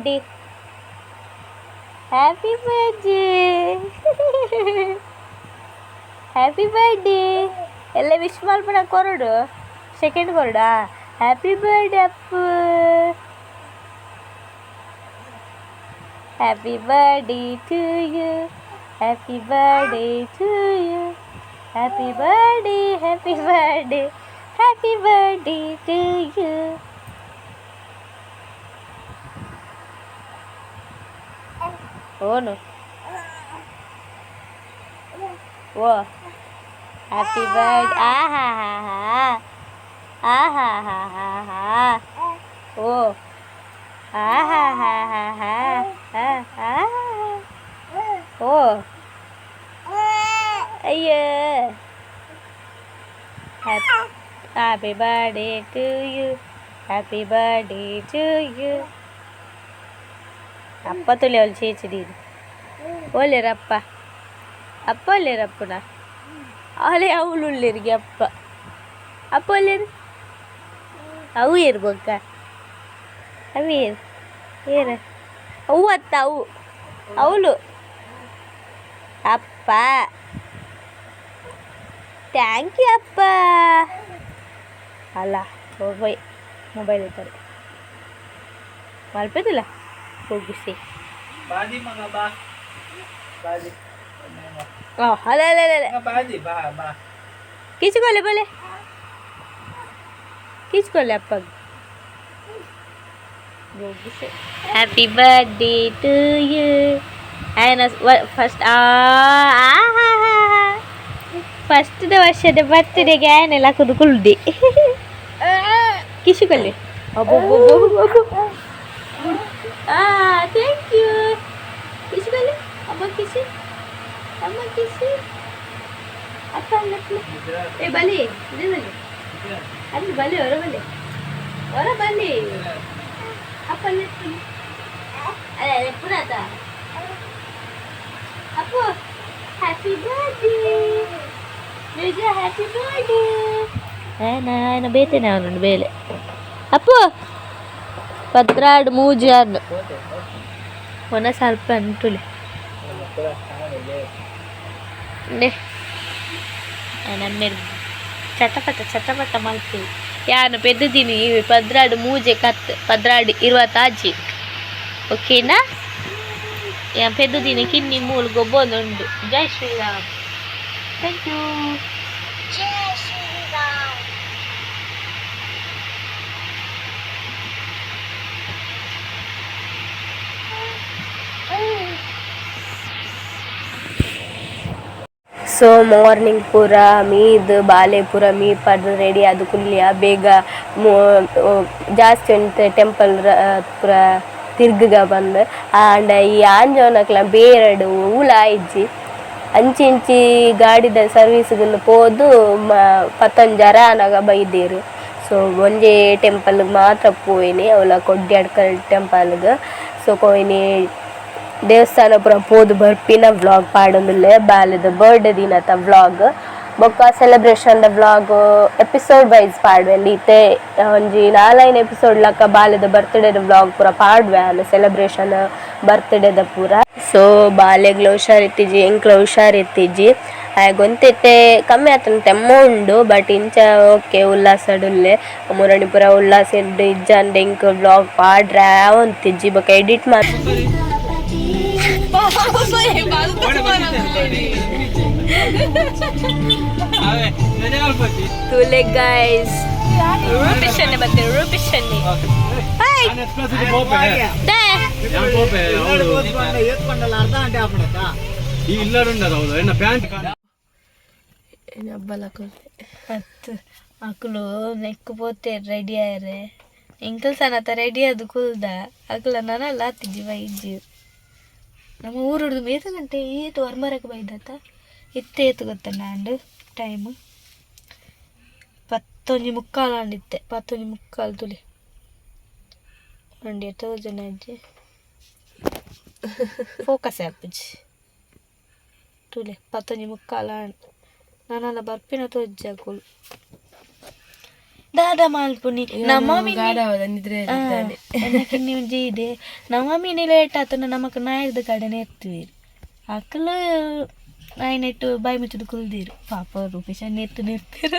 happy birthday happy birthday happy birthday ಎಲ್ಲ wish ಮಾಡ್ಬಿಡ ಕೊರಡು second ಕೊರಡಾ happy birthday Appu happy birthday to you happy birthday to you happy birthday happy birthday happy birthday to you ಓನು O happy bird ಆಹಾ ಹಾ ಹಾ ಆಹಾ ಹಾ ಹಾ ಹಾ ಓ ಆಹಾ ಹಾ ಹಾ ಹಾ ಹಾ ಹಾ ಓ ಅಯ್ಯೋ happy happy birthday to you happy birthday to you ಅಪ್ಪ ತೊಲೆ ಅವಳು ಚೇಚಿದೀರು ಒಳ್ಳೆರಪ್ಪ ಅಪ್ಪ ಒಳ್ಳೆರಪ್ಪನ ಅವಳೆ ಅವಳು ಉಳ್ಳಿರಿಗೆ ಅಪ್ಪ ಅಪ್ಪ ಒಳ್ಳೆರು ಅವು ಇರ್ಬೇಕ ಅವು ಏರು ಏರ ಅವು ಅತ್ತ ಅವು ಅವಳು ಅಪ್ಪ ಥ್ಯಾಂಕ್ ಯು ಅಪ್ಪ ಅಲ್ಲ ಹೋಗೋಯ್ ಮೊಬೈಲ್ ಇರ್ತಾರೆ ಮಲ್ಪದಿಲ್ಲ ko gusi. Badi mga ba. Badi. Oh, hala, hala, hala. Mga badi, ba, ba. Kisi ko, le, bale. Kisi ko, le, pag. Happy birthday to you. And as well, first, ah, ah, किसको ले बोले the ले पग happy birthday to you ఆయన first ko, వర్ష Oh, ఆయన ఇలా కుదుకులుది కిషుకల్లి అబ్బో thank you ಕಿಶುಕೊಳ್ಳಿ ಅಮ್ಮ ಕಿಸಿ ಅಮ್ಮ ಕಿಸಿ ಅಪ್ಪ ಏ ಬಲಿ ಇದು ಬಲಿ ಅಲ್ಲಿ ಬಲಿ ಹೊರ ಬಲಿ ಹೊರ ಬಲಿ ಅಪ್ಪ ಇಟ್ಬಿಡಿ. ಅಲ್ಲ ಪುರಾತ ಅಪ್ಪು ಹ್ಯಾಪಿ ಬರ್ಡೇ ನಿಜ ಹ್ಯಾಪಿ ಬರ್ಡೇ ನಾನು ಬೇತೇನೆ ಅವನು ಬೇಲೆ ಅಪ್ಪು ಪದ್ರಾಡು ಮೂಜಾರ್ಡು ಒನ ಸ್ವಲ್ಪ ಅಂಟುಲೆ ನೆ ನಮ್ಮೆರ್ ಚಟಪಟ ಚಟಪಟ ಮಲ್ತೀವಿ ಯಾನು ಪೆದ್ದದಿನಿ ಪದ್ರಾಡು ಮೂಜೆ ಕತ್ ಪದ್ರಾಡು ಇರುವತ್ತಾಜಿ ಓಕೆನಾ ಯಾ ಪೆದ್ದದಿನಿ ಕಿನ್ನಿ ಮೂಲು ಗೊಬ್ಬೊಂದುಂಡು ಜೈ Shriram thank you so morning ಪೂರ ಮೀದ್ ಬಾಲೆ ಪೂರ ಮೀ ಪಡ್ದು ರೆಡಿ ಅದು ಕುಲ್ಯ ಬೇಗ ಜಾಸ್ತಿ ಉಂಟು ಟೆಂಪಲ್ ಪೂರ ತಿರ್ಗಗ ಬಂದು ಆಂಡ ಈ ಆಂಜೋನಕ್ಲ ಬೇರಡು ಊಲ ಇಜ್ಜಿ ಅಂಚಿ ಇಂಚಿ ಗಾಡಿದ ಸರ್ವೀಸ್ಗನ್ನು ಪೋದು ಮ ಪತ್ತೊಂದು ಜರ ನಾಗ ಬೈದೇರು ಸೊ ಒಂಜೇ ಟೆಂಪಲ್ಗೆ ಮಾತ್ರ ಪೋಯಿನಿ ಅವಲ ಕೊಡ್ಯಾಡ್ಕಲ್ ಟೆಂಪಲ್ಗೆ ಸೊ ಕೊಯ್ನಿ ದೇವಸ್ಥಾನ ಪುರ ಪೋದು ಬರ್ಪಿನ ವ್ಲಾಗ್ ಪಾಡೊಂದುಲ್ಲೆ ಬಾಲೆದ ಬರ್ಡೇ ದಿನದ ವ್ಲಾಗ್ ಬೊಕ್ಕ ಸೆಲೆಬ್ರೇಷನ್ ದ ವ್ಲಾಗ್ ಎಪಿಸೋಡ್ ವೈಸ್ ಪಾಡ್ವೆಂದು ಲೀತೆ ಒಂಜಿ ನಾಲೈನ್ ಎಪಿಸೋಡ್ ಲಕ್ಕ ಬಾಲೆದ ಬರ್ತ್ಡೇದ ವ್ಲಾಗ್ ಪೂರ ಪಾಡ್ವೆ ಅಲ್ಲ ಸೆಲೆಬ್ರೇಷನ್ ಬರ್ತ್ಡೇದ ಪೂರ. ಸೊ ಬಾಲೆಗ್ಲ ಹುಷಾರಿತ್ತಿಜಿ ಎಂಕ್ಲ ಹುಷಾರಿತ್ತಿಜ್ಜಿ ಗೊಂತೆತ್ತೆ ಕಮ್ಮಿ ಆತನ ತೆಮ್ಮ ಉಂಡು ಬಟ್ ಇಂಚ ಓಕೆ ಉಲ್ಲಾಸಡುಲ್ಲೆ ಮುರಣಿ ಪೂರ ಉಲ್ಲಾಸ ಇಜ್ಜ ಇಜ್ಜಂಡ್ ಎಂಕ್ ವ್ಲಾಗ್ ಪಾಡ್ರೆ ಅವಂತಿಜ್ಜಿ ಬೊಕ ಎಡಿಟ್ ಮಾಡಿ. ತುಲೆ ಗೈಸ್ ರೂಪಿಸನ್ನೆ ಮತ್ತೆ ರೂಪಿಸನ್ನೆ hi Ane espresso di pope. ದೇ Yan pope. ಈ ಇಲ್ಲಡುಂಡದ ಕುಲ್ದ ಎನ್ನ ಪ್ಯಾಂಟ್ ಹಬ್ಬಲಕ್ಕೆ ಹತ್ತು ಮಕ್ಕಳು ನೆಕ್ಕು ಪೋತೆ ರೆಡಿ ಆಯ್ರೆ ನಮ್ಮ ಊರು ಹಿಡಿದು ಏತು ಗಂಟೆ ಏತು ವರ್ಮರಕ್ಕೆ ಬೈದತ್ತ? ಇತ್ತೆ ಏತು ಗೊತ್ತ ನಾಂಡು ಟೈಮ್ ಪತ್ತೊಂಜಿ ಮುಕ್ಕಾಲು ಅಂಡಿತ್ತೆ ಪತ್ತೊಂಜಿ ಮುಕ್ಕಾಲು ತುಳಿ ಅಂಡಿ ತೋಜನ ಜನ ಅಜ್ಜಿ ಫೋಕಸ್ ಆ್ಯಪಜ್ಜಿ ತುಳಿ ಪತ್ತೊಂಜಿ ಮುಕ್ಕಾಲ ನಾನು ಬರ್ಪಿನ ತೋಜ್ಜಾಕುಲು ದಾದ ಮಾಲ್ಪುನಿ. ನಮ್ಮ ನಿದ್ರೆ ಎನ್ನಕ್ಕೆ ನೀವು ಜೀದೆ? ನಮ್ಮ ಮೀನಿ ಲೇಟ್ ಆತನ ನಮಕ್ ನಾಯ್ದ ಕಡೆನೆ ಇರ್ತೀವಿ ಅಕ್ಕಲು ನಾಯಿನೆಟ್ಟು ಬಾಯಿ ಮುಚ್ಚದು ಕುಲ್ದಿರು. ಪಾಪ ರೂಪೇಶ ನೆತ್ತು ನಿರ್ತೀರ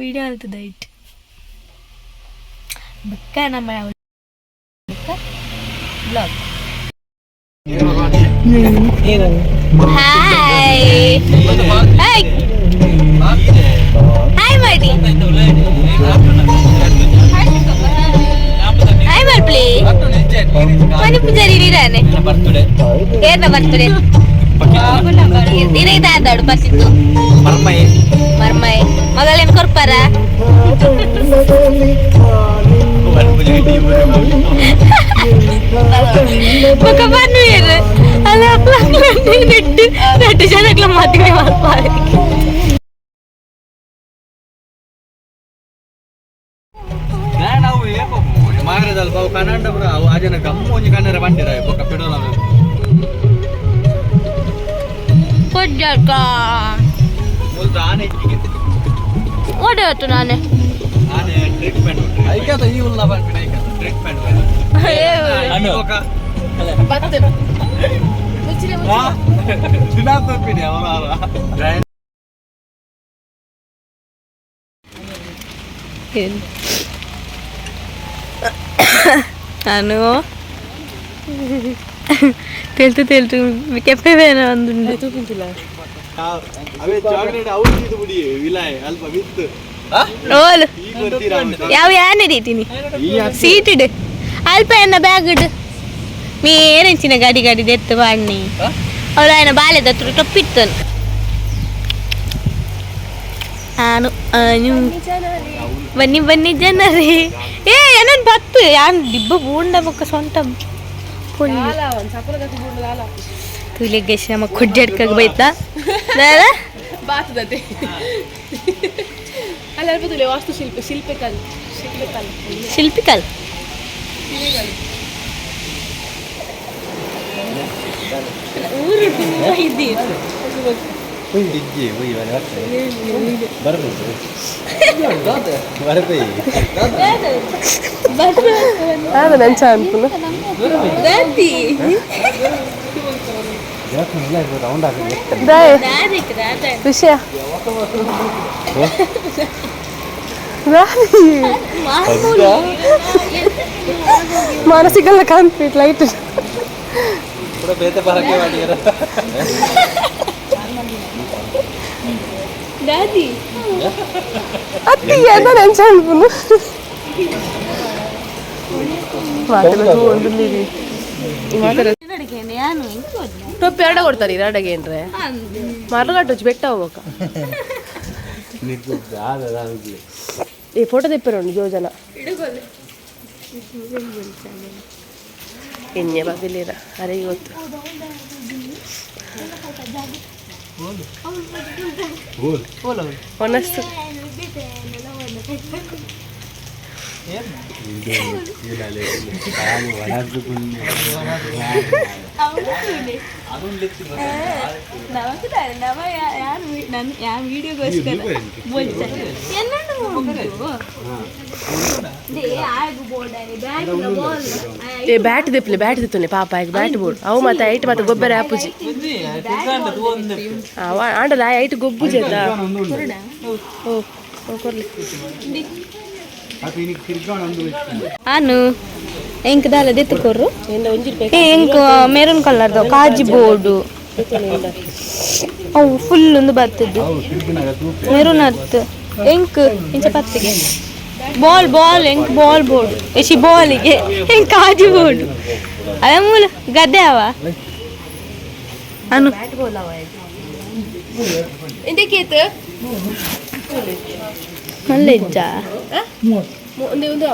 ವಿಡಿಯೋ ಅಲ್ತದ ಇಟ್ಟು ಬಕ್ಕ ನಮ್ಮ blog. Hi hi Hi, buddy. Hi, my play. Mani pujari ni rane. Yerna birthday. ದಿನ ಇದಾದಳು ಬರ್ತಿತ್ತು ಮರ್ಮೈ ಮರ್ಮೈ ಮಗಳೇನ್ ಕೊರ್ಪಾರ ಮುಖ ಬನ್ನಿ ಅಲ್ಲ ನಟ್ಟು ಜನಕ್ಕೆ ಮಾತಿಗೆ ಮಾಡ್ತಾರೆ ಮಾರದಲ್ಲ ಬಾವು ಕನ್ನಡ ಬರ ಅವು ಆಜನ ಗಮ್ಮು ಒಂಜಿ ಕನ್ನಡ ಬಂದಿರ ಬೊಕ್ಕ ಪಿಡೋಲ ಕೊಡ್ಜಕ ಮುಲ್ದ ಆನೆ ನಾನೆ ಆನೆ ಈ ಉಲ್ಲ ಬಂದ್ಬಿಡ ಏನು ആണ് തേൽത്ത് തേൽത്ത്. കെപ്പ വേന വന്നിട്ടുണ്ട്. സീറ്റിട് അല്പ എന്ന ബാഗ് ഇട്ട് മേരം ചിന കടി കടി എത്ത് പാടി അവളായ ബാലത്തു ടൊപ്പിട്ടു ആണ് ആഞ്ഞു ಬನ್ನಿ ಬನ್ನಿ ಜನರೇ. ಏ ಏನನ್ ಬತ್ತು. ಯಾನ್ ದಿಬ್ಬ ಬೂಂಡ ಬೊಕ್ಕ ಸೊಂಟ. ತುಲಿಗೆಶ ನಮ್ಮ ಕೊಡ್ಜಡ್ಕಾಗ ಬೈತಾ ಬಾತದತೆ. ಅಲ್ಲಿ ಅಲ್ಪ ತುಲೆ ವಾಸ್ತುಶಿಲ್ಪ ಶಿಲ್ಪಿಕಲ್. ಶಿಲ್ಪಿಕಲ್. ಶಿಲ್ಪಿಕಲ್? ಊರು ಇದ್ದೀರಿ. Oui, Didier, oui, voilà. Barbe. Barbe. Barbe. هذا الانسان كله دادي داي بشيا മാനസികല്ല കാണിട്ട് ലൈറ്റ് ഇവിടെ പേത്തെ പറക്കാൻ വേണ്ടിയാ ದಾದಿ ಅತ್ತಿ ಏನೋ ನೆಂಚ ಅನ್ಪುನು ಮಾತಾಡೋದು ಒಂದು ನೀರಿ ನಡಿಗೇನೆ ಯಾನು ಇಂಕು ಟೊಪ್ಪಿ ಎರಡ ಕೊಡ್ತಾರೆ ಎರಡಗೆ ಏನ್ರೆ ಮರಗಟ್ಟು ಬೆಟ್ಟ ಹೋಗಕ್ಕ ಈ ಫೋಟೋ ತೆಪ್ಪಿರ ಉಂಟು ಯೋಜನ ಎಣ್ಣೆ ಬಗಲಿರ ಅರೆ ಇವತ್ತು ಒನಸ್ತು ನಮಸ್ಕಾರ ನಮ ಯಾರು ನನ್ನ ಯಾವ ವಿಡಿಯೋಗೋಸ್ಕರ ಎನ್ನಂಡು ಏ ಬ್ಯಾಟ್ ದಿಪ್ಲಿ ಬ್ಯಾಟ್ ದಿತ್ತನೆ ಪಾಪ ಆಯ್ತು ಬ್ಯಾಟ್ ಬೋರ್ಡ್ ಅವು ಮತ್ತೆ ಐಟ್ ಮತ್ತೆ ಗೊಬ್ಬರ ಆಪುಜಿ ಆಂಡಲ್ಲ ಆಂಡಲ ಐಟ್ ಗೊಬ್ಬುಜಿ ಅಂತ ಓ ಓ ಕೊರ್ಲಿ ಆನು ಎಂಕ್ ದಾಲ ಎಂದ ಒಂಜಿರ್ಬೇಕು ಎಂಕ್ ಮೆರೂನ್ ಕಲರ್ದು ಕಾಜಿ ಬೋರ್ಡು. ಅವು ಫುಲ್ ಒಂದು ಬರ್ತದ್ದು. ಮೆರೂನ್ ಹತ್ತು ಎಂಕ್ ಇಂಚ ಪತ್ತಿಗೆ ಬಾಲ್ ಬಾಲ್ ಎಂಕ್ ಬಾಲ್ ಬೋರ್ಡ್ ಎಶಿ ಬಾಲಿಗೆ ಎಂಕ್ ಕಾಜಿ ಬೋರ್ಡ್ ಅದ ಮೂಲ ಗದ್ದೆ ಅವ ಅನು ಎಂತಕ್ಕೇತ ಮಲ್ಲಿಜ್ಜ ಒಂದೇ ಒಂದು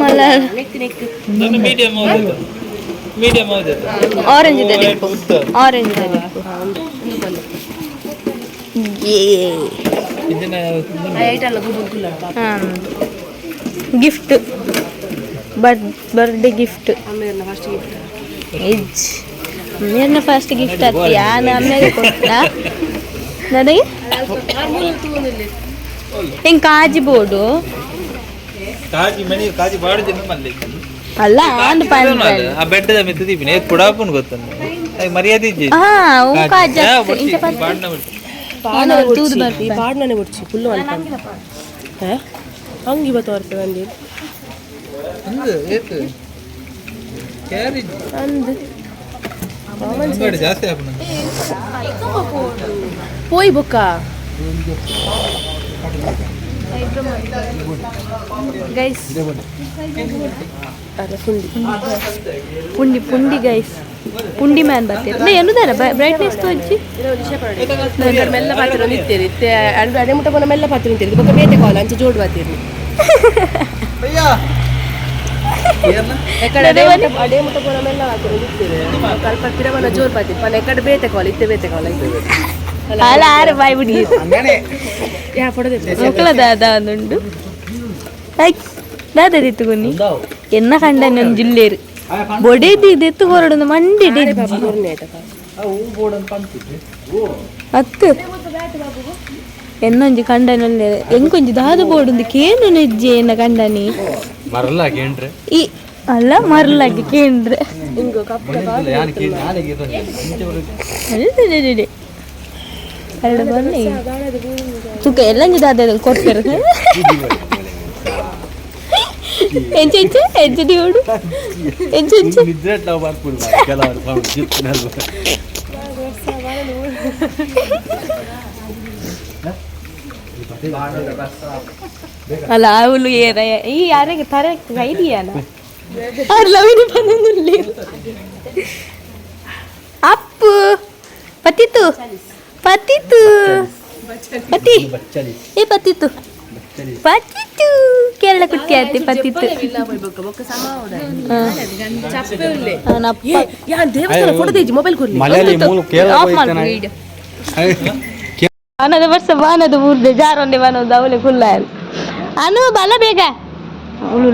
ಮಲ್ಲ neck neck medium medium orange ಇದೆ ಆರೆಂಜ್ ಇದೆ ಡಿಪ್ಪು ಐಟ್ ಅಲ್ಲ ಗುಬ್ಬು ಗುಲ್ಲ ಗಿಫ್ಟ್ ಬರ್ಡ್ ಬರ್ಡೇ ಗಿಫ್ಟ್ ಆಮೇಲೆ ಫಸ್ಟ್ ಎಜ್ ಮೇರ್ನ ಫಸ್ಟ್ ಗಿಫ್ಟ್ ಹತ್ತಿ ಯಾನ ಆಮೇಲೆ ಕೊಟ್ಟ ನನಗೆ ಹೆಂಗ್ ಕಾಜಿ ಬೋಡು ಕಾಜಿ ಮನೆ ಕಾಜಿ ಬಾಡಿದೆ ಮಲ್ಲಿ ಅಲ್ಲ ಆಂಡ್ ಪಂಡ ಆ ಬೆಟ್ಟದ ಮಿತ್ತು ದೀಪಿನಿ ಏತ್ ಪುಡಾಪುನ್ ಗೊತ್ತಂದ ಮರ್ಯಾದೆ ಇಜ್ಜಿ ಹಾ ಅವು ಕಾಜಿ ಯಾ, ಅಷ್ಟೇ. ಒಟ್ಟಿ, ಇಂಚ ಪತ್ತ ಬಾಡ್ನ ಬಿಟ್ಟು. ಏನೋ ತೂದು ಬರ್ಪ. ಪಾಡ್ನನೆ ಬಿಡ್ಸಿ ಫುಲ್ಲು ಅಂತ ಹಂಗೆ ಇವತ್ತು ಬರ್ತದೆ ಅಂದಿ ಅಂದ್ ಏತ್ ಕ್ಯಾರೇಜ್ ಅಂದ್ ಅಂಗಡಿ ಜಾಸ್ತಿ ಆಪುನ ಪೋಯ್ ಬೊಕ್ಕ ಗೈಸ್ ಅದೇ ಫುಂಡಿ ಪುಂಡಿ ಪುಂಡಿ ಗೈಸ್ ಪುಂಡಿ ಮ್ಯಾನ್ ಬರ್ತೀರಿ ನಾ ಎನ್ನುದಾರ ಬ್ರೈಟ್ನೆಸ್ ತೋಜಿ ಮೆಲ್ಲ ಪಾತ್ರ ನಿಂತೀರಿ ಅಡು ಅಡೆ ಮುಟ್ಟ ಪೋನ ಮೆಲ್ಲ ಪಾತ್ರ ನಿಂತೀರಿ ಬೊಕ್ಕ ಬೇತೆ ಕಾಲ ಅಂಚೆ ಜೋಡು ಬಾತೀರಿ ಎಕಡೆ ಅಡೆ ಮುಟ್ಟ ಅಡೆ ಮುಟ್ಟ ಪೋನ ಮೆಲ್ಲ ಪಾತ್ರ ನಿಂತೀರಿ ಕಲ್ಪ ಪಿರವನ ಜೋರು ಪಾತೀರಿ ಪನ ಎಕಡೆ ಬೇತೆ ಕಾಲ ಇತ್ತೆ ಬೇತೆ ಕಾಲ ಇತ್ತೆ ಅಲ್ಲ ಆರು ಬಾಯ್ ಬಿಡಿ. ಯಾ ಪಡದೆ ಮಕ್ಕಳ ದಾದ ಒಂದುಂಡು. ದಾದ ದಿತ್ತುಗುನಿ ಎನ್ನ ಕಂಡ ನನ್ನ ಜಿಲ್ಲೇರು. ಬೊಡೆದಿ ದೆತ್ತು ಹೊರಡು ಮಂಡಿ ಡೆಜ್ಜಿ ಪೂರ್ಣಿ ಆಯ್ತಾ ಅತ್ತು. ಎನ್ನೊಂಜಿ ಕಂಡನೊಲ್ಲೆ ಎಂಕೊಂಜಿ ದಾದ ಬೋಡುಂದು ಕೇನು ನೆಜ್ಜಿ ಎನ್ನ ಕಂಡನಿ ಎರಡು ಬನ್ನಿ. ಸುಖ ಎಲ್ಲಂಜಿ ದಾದ ಕೊಡ್ತಾರೆ? ಎಂಚ ಎಂಚ ಎಂಚ ದಿಯೋಡು ಎಂಚ ಎಂಚ ನಿದ್ರೆ ನಾವು ಮಾಡ್ಕೊಂಡು ಕೆಲವರು ಸೌಂಡ್ ಜಿತ್ತಿನಲ್ವ ಅಲ್ಲ ಅವಳು ಏರ ಈ ಯಾರಿಗೆ ತರ ಅವ್ರ ಲವಿನಿ ಬಂದಲ್ಲಿ ಅಪ್ಪು ಪತಿತ್ತು ಪತಿತ್ತು ಪತಿ. ಏ ಪತಿತ್ತು ಪತಿತ್ತು ಕೇರಳ ಕುಟ್ಟಿ ಆಯ್ತು ಪತಿತ್ತು ಅವನಪ್ಪ ಯಾ ದೇವಸ್ಥಾನ ಫೋಟೋ ತೆಗಿ ಮೊಬೈಲ್ ಕೊಡ್ಲಿ. ಮಲಯಾಳಿ ಮೂಲ ಕೇರಳ ಆಫ್ ಮಾಡು video. ಬಾನದ ವರ್ಷ ಬಾನದ ಊರ್ದೆ ಜಾರೊಂಡೆ ಬಾನದ ಅವಳೆ ಕುಲ್ಲ ಅನು ಬಲ ಬೇಗ. ಅವಳು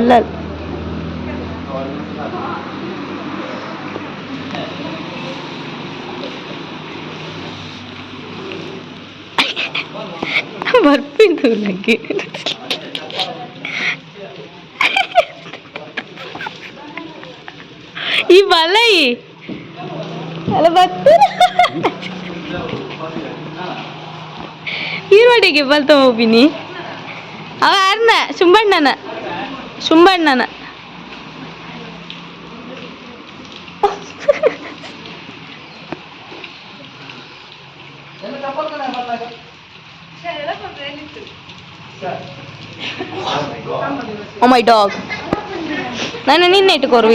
ಬರ್ಪಿಂದು ನನಗೆ ಈ ಬಲೈ ಅಲ್ಲ ಬರ್ತೀರ ಈರ್ವಾಡಿಗೆ ಬಲ್ತ ಹೋಗಿನಿ ಅವ ಯಾರನ ಸುಂಬಣ್ಣನ. ಶುಂಬಣ್ಣನ ಓ ಮೈ ಡಾಗ್ ನಾನು ನಿನ್ನೆ ಇಟ್ಕೋರು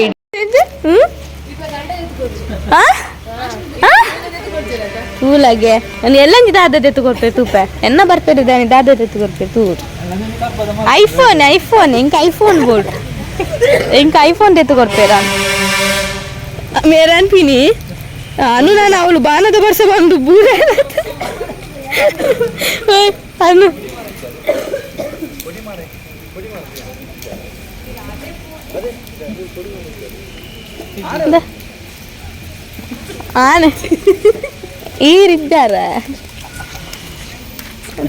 ತೂಲಾಗೆ. ನಾನು ಎಲ್ಲ ದಾದ ತೆತ್ತು ಕೊಡ್ಪೆ ತೂಪೆ. ಎನ್ನ ಬರ್ತದೆ ದಾನಿ ದಾದ ತೆತ್ತು ಕೊಡ್ಪೆ ತೂ. ಐಫೋನ್ ಐಫೋನ್ ಎಂಕ ಐಫೋನ್ ಬೋರ್ಡ್? ಎಂಕ ಐಫೋನ್ ತೆತ್ತು ಕೊಡ್ಪೇರ ಮೇರ ಅನ್ಪಿನಿ ಅನು ನಾನು ಅವಳು ಬಾನದ ಬರ್ಸ ಬಂದು ಬೂರ ಅನು. ದ. ಆನೆ. ಈರಿದ್ದಾರ?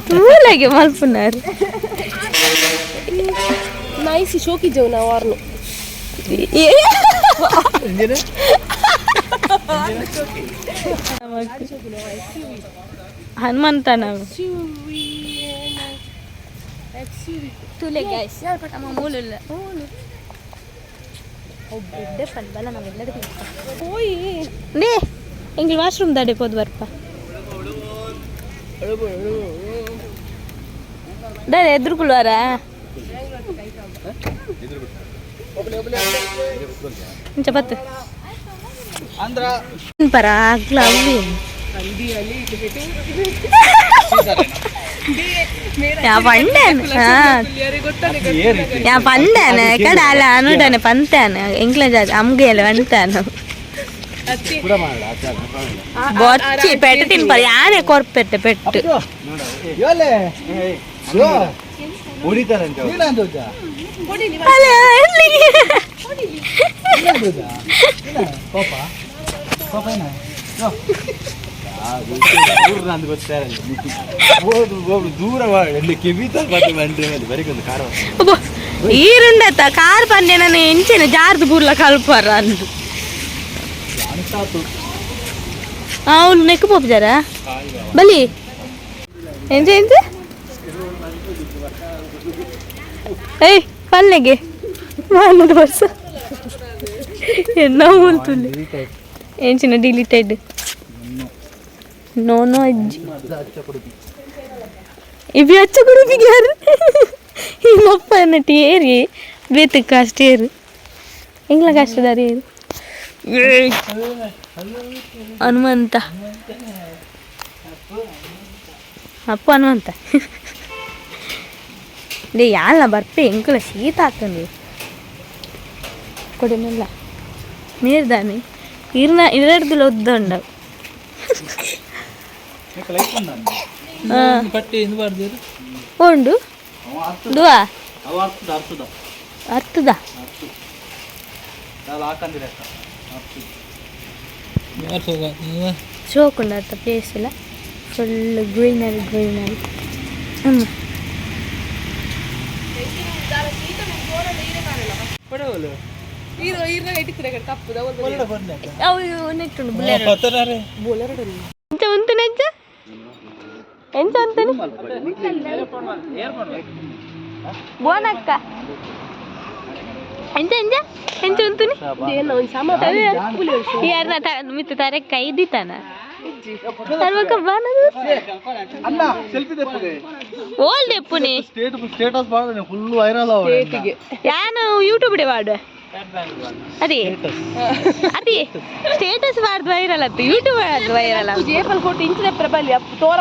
ತೂಲಗೆ ಮಲ್ಪುನಾರು. ನೈಸಿ ಶೋಕಿದ್ದೆವು ನಾವು ಅವ್ರನ್ನು ಹನುಮಂತ ನಾವು ತುಲೆ ಗ್ಯಾಸ್ ನಮ್ಮ ಮೂಲಿಲ್ಲ ಒಬ್ಬ ಪಲ್ಬಲ್ಲ ನಾವೆಲ್ಲದಕ್ಕೂ ಹೋಯ್ ನೇ ಎಂಗ್ಳು ವಾಶ್ರೂಮ್ ದಾಡೆ ಪೋದು ಬರ್ಪ ದಾದೆ ಎದುರುಕುಳ್ವಾರ ಇಂಚ ಪತ್ತು ಅಂದ್ರ ಪರ ಆಗ್ಲ ಅವ್ವಿ పండాను ఇక్కడ అలా అనుడాను పంతాను ఎంకలేజ్ అది అమ్మగేలు అంటాను బొచ్చి పెట్ట తినపడి ఆనే కొరపు పెట్ట పెట్టు పాప పాప ನಂದು ಗೊತ್ತಾಗಲ್ಲ ಹೋದ್ರು ದೂರ ಬಂದ್ರೆ ಮೇಲೆ ಒಂದು ಕಾರ ಕಾರ್ ಪಂದ್ಯ ನಾನು ಜಾರ್ದು ಬುರ್ಲ ಕಲ್ಪರ ಅಂದು. ಅವ್ನು ನೆಕ್ ಹೋಗ್ತಾರ ಬಲಿ ಎಂಚ ಎಂಚ ಏಯ್, ಪಲ್ಲೆಗೆ. ಮಾನದ ವರ್ಷ ಎನ್ನ ಮೂಲ್ ಎಂಚಿನ ಡಿಲೀಟೆಡ್ ನೋ ನೋ ಅಜ್ಜಿ ఇవి వచ్చ కూడా దిగారు ఈ మొప్ప అన్నట్టు ఏరి బేతుకు కాస్ట్ ఏరు ఇంట్లో కష్టదారు ఏరు ಹನುಮಂತ ಅಪ್ಪ ಹನುಮಂತ ಲೇ ಯಾಳ ಬರ್ಪೆ ಎಂಕಲ ಶೀತ ಆಗ್ತಂದು ಕೊಡಿನೆಲ್ಲ ನೀರ್ದಾನೆ ಇರ್ನ ಇರಡ್ದಿಲ್ಲ ಒದ್ದಂಡವು ಪಟ್ಟಿ ಎಂದು ಬರ್ದಿರು ಉಂಡು? ದುವಾ? ಸೋಗ ಶೋಕುಂಡ ಅರ್ಥ ಪ್ಲೇಸ್ ಎಲ್ಲ. ಫುಲ್ ಗ್ರೀನರಿ ಗ್ರೀನರಿ ಎಂತ ಉಂಟು ನೆಜ್ಜ? ಎಂತ ಅಂತಾನೆ ಬೋನಕ್ಕ. ಎಂತ ಎಂಜ ಎಂತ ಅಂತಾನೆ. ಏನು ಒಂದು ಸಮ ಯಾರನ್ನ ಮಿತ್ತ ತಾರೆ ಕೈ ದಿತಾನ ತರ್ಬೇಕ ಬಾನದು ಅಣ್ಣ ಸೆಲ್ಫಿ ತೆಪ್ಪದೆ. Old ಎಪ್ಪುನಿ. State status full viral YouTube ಡೆ ಮಾಡು ಅದೇ. ಅದೇ. ಸ್ಟೇಟಸ್ ಮಾಡ್ದು ವೈರಲ್ ಆಯ್ತು ಯೂಟ್ಯೂಬ್ ಮಾಡ್ದು ವೈರಲ್ ಆಯ್ತು ಜೇಪಲ್ ಕೊಟ್ಟು ಇಂಚಿನ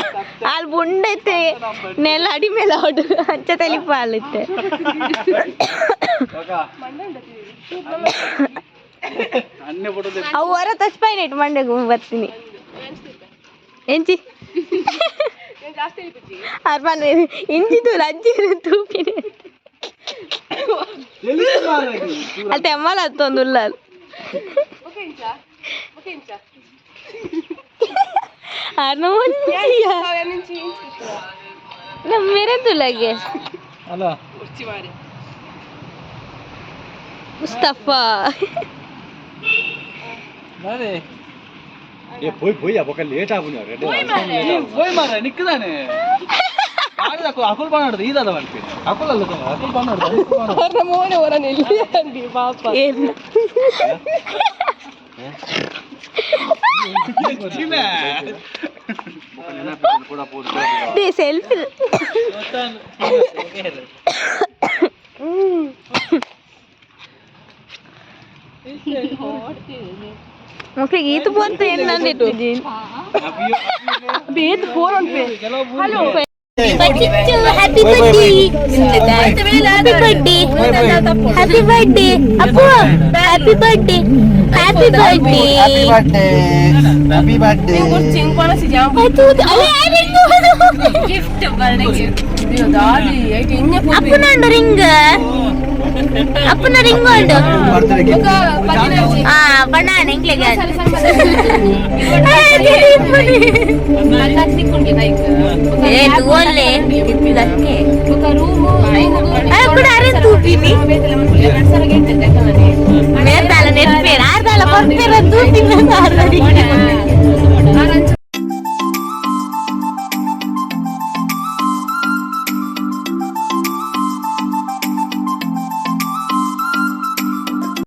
ಸಪ್ರ ದೇ ದೇಕು ಮುಸ್ತಫಾ ನಾನು ಮಾಡೋಡವ ಎಂತ ತೆಲಿಪಿಯಾ ಈ ಮಂಗಲಕ್ಕೊಂದು ತೆಲಿಪಿಯಾ ತೆಲುಪು ಅಲ್ಲಿ ಬುಂಡೈತೆ ನೆಲ ಅಡಿ ಮೇಲೆ ಹೊಡು ಹಂಚ ತಲಿಪ ಆಲುತ್ತೆ ಅನ್ನೆ ಬಿಡೋದು ಅವು ಹೊರ ತಚ್ಪಾಯಿನ ಮಂಡೆಗೆ ಬರ್ತೀನಿ ಎಂಚಿ ಅರ್ಪನ್ ಇಂಚಿತು ಲಜ್ಜಿ ತೂಪಿನಿ ತೆಲಿಪಿ ಮಾರ ಅಲ್ಲಿ ತೆಮ್ಮಲ ಹತ್ತೊಂದು ಉಲ್ಲಲ್ ಅರ್ನ అన్నం मेरे तो लगे అలా ముస్తఫా நானே ஏ போய் போய் அப்பக்க லேட் ஆகும் போய் மாற நிக்குதானே பாಪ pura pura. De selfie. No tan. Mmm. Okay, gitu buat tenan itu. Bed four on bed. Hello. Happy birthday! Happy birthday! Happy birthday! Happy birthday! Happy birthday! Happy birthday! Happy birthday! Happy birthday! Happy birthday! Happy birthday! Happy birthday! Happy birthday! ಅಂತ hello happy birthday happy birthday happy birthday Appu happy birthday happy birthday happy birthday Ching ಪಣಸಿ jam gift birthday gift Dadi IT ಇನ್ನೆ ಅಪ್ಪನ ring ಅಪ್ಪನ ring ಉಂಟು ಆ ಬಣ್ಣ ಎಂಕ್ಲೆಗೆ ಏ ತೂವಲ್ಲೆ ಇದಕ್ಕೆ ಕೂಡ ಅರೆ ತೂಪಿನಿ ಮೇರ್ದಾಲ ನೆನ್ಪೇರ ಆರ್ದಾಲ ಕೊಡ್ತೇರ ತೂಪಿನ